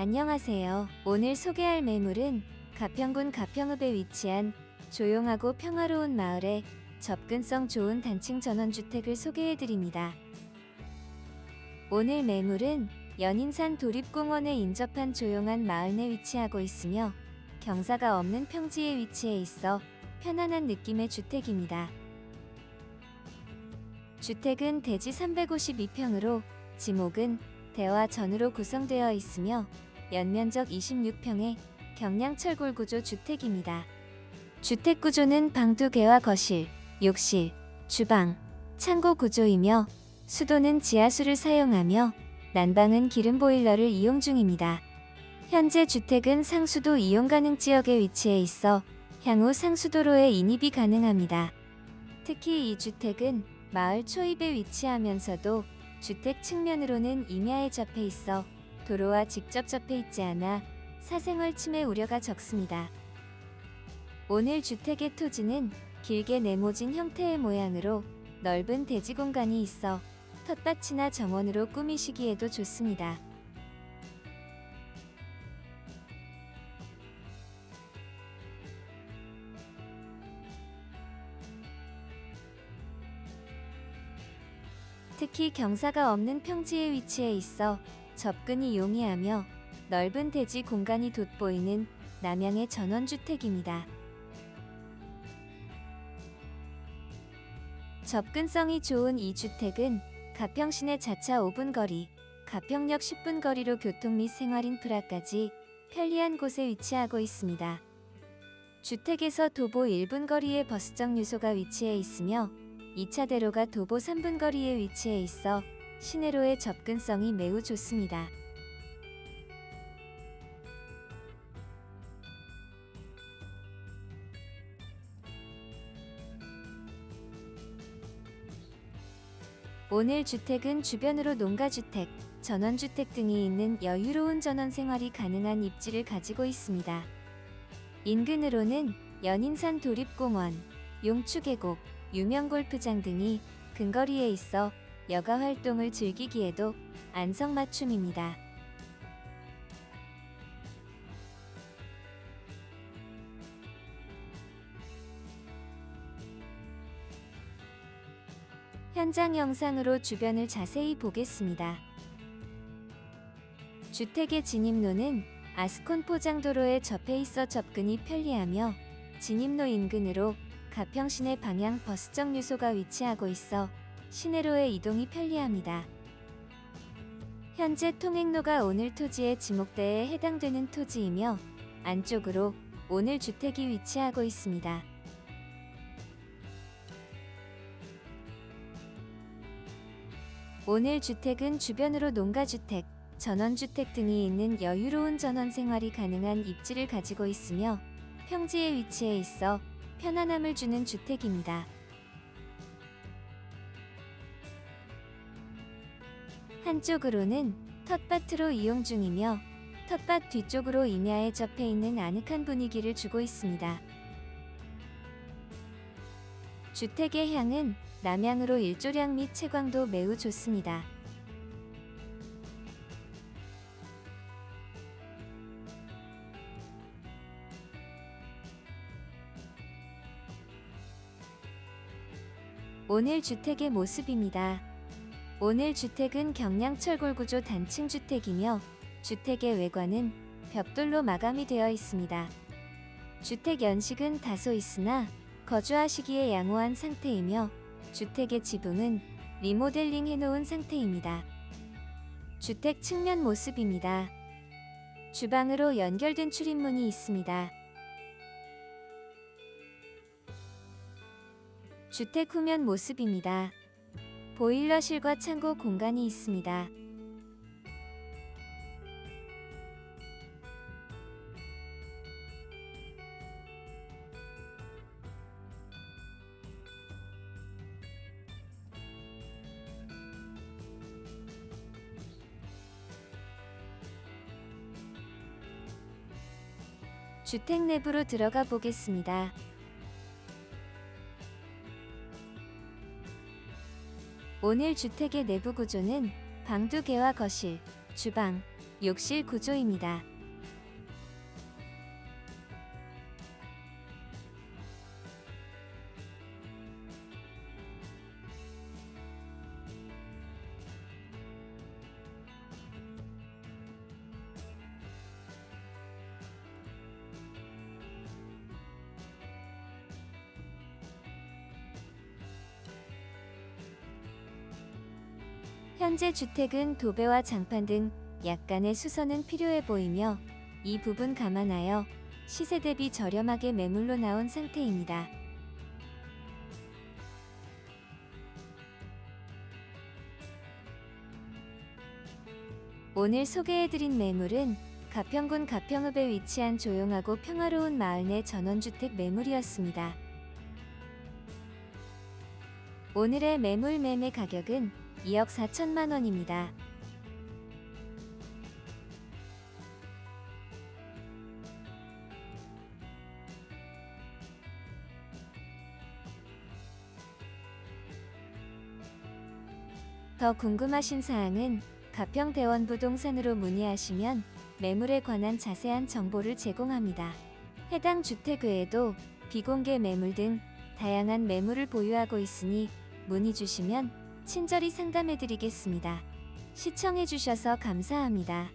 안녕하세요. 오늘 소개할 매물은 가평군 가평읍에 위치한 조용하고 평화로운 마을에 접근성 좋은 단층 전원주택을 소개해드립니다. 오늘 매물은 연인산 도립공원에 인접한 조용한 마을 내 위치하고 있으며 경사가 없는 평지에 위치해 있어 편안한 느낌의 주택입니다. 주택은 대지 352평으로 지목은 대화 전으로 구성되어 있으며 연면적 26평의 경량철골 구조 주택입니다. 주택 구조는 방 두 개와 거실, 욕실, 주방, 창고 구조이며 수도는 지하수를 사용하며 난방은 기름 보일러를 이용 중입니다. 현재 주택은 상수도 이용 가능 지역에 위치해 있어 향후 상수도로에 인입이 가능합니다. 특히 이 주택은 마을 초입에 위치하면서도 주택 측면으로는 임야에 접해 있어 도로와 직접 접해 있지 않아 사생활 침해 우려가 적습니다. 오늘 주택의 토지는 길게 네모진 형태의 모양으로 넓은 대지 공간이 있어 텃밭이나 정원으로 꾸미시기에도 좋습니다. 특히 경사가 없는 평지에 위치해 있어 접근이 용이하며 넓은 대지 공간이 돋보이는 남양의 전원주택입니다. 접근성이 좋은 이 주택은 가평시내 자차 5분 거리, 가평역 10분 거리로 교통 및 생활 인프라까지 편리한 곳에 위치하고 있습니다. 주택에서 도보 1분 거리에 버스정 유소가 위치해 있으며 2차 대로가 도보 3분 거리에 위치해 있어 시내로의 접근성이 매우 좋습니다. 오늘 주택은 주변으로 농가주택, 전원주택 등이 있는 여유로운 전원 생활이 가능한 입지를 가지고 있습니다. 인근으로는 연인산 도립공원, 용추계곡, 유명 골프장 등이 근거리에 있어 여가 활동을 즐기기에도 안성맞춤입니다. 현장 영상으로 주변을 자세히 보겠습니다. 주택의 진입로는 아스콘 포장도로에 접해 있어 접근이 편리하며 진입로 인근으로 가평시내 방향 버스정 유소가 위치하고 있어 시내로의 이동이 편리합니다. 현재 통행로가 오늘 토지의 지목대에 해당되는 토지이며 안쪽으로 오늘 주택이 위치하고 있습니다. 오늘 주택은 주변으로 농가주택, 전원주택 등이 있는 여유로운 전원 생활이 가능한 입지를 가지고 있으며 평지에 위치해 있어 편안함을 주는 주택입니다. 한쪽으로는 텃밭으로 이용 중이며 텃밭 뒤쪽으로 임야에 접해 있는 아늑한 분위기를 주고 있습니다. 주택의 향은 남향으로 일조량 및 채광도 매우 좋습니다. 오늘 주택의 모습입니다. 오늘 주택은 경량철골 구조 단층 주택이며 주택의 외관은 벽돌로 마감이 되어 있습니다. 주택 연식은 다소 있으나 거주하시기에 양호한 상태이며 주택의 지붕은 리모델링 해놓은 상태입니다. 주택 측면 모습입니다. 주방으로 연결된 출입문이 있습니다. 주택 후면 모습입니다. 보일러실과 창고 공간이 있습니다. 주택 내부로 들어가 보겠습니다. 오늘 주택의 내부 구조는 방 두 개와 거실, 주방, 욕실 구조입니다. 현재 주택은 도배와 장판 등 약간의 수선은 필요해 보이며 이 부분 감안하여 시세 대비 저렴하게 매물로 나온 상태입니다. 오늘 소개해드린 매물은 가평군 가평읍에 위치한 조용하고 평화로운 마을 내 전원주택 매물이었습니다. 오늘의 매물 매매 가격은 2억 4천만 원입니다. 더 궁금하신 사항은 가평대원 부동산으로 문의하시면 매물에 관한 자세한 정보를 제공합니다. 해당 주택 외에도 비공개 매물 등 다양한 매물을 보유하고 있으니 문의 주시면 친절히 상담해 드리겠습니다. 시청해 주셔서 감사합니다.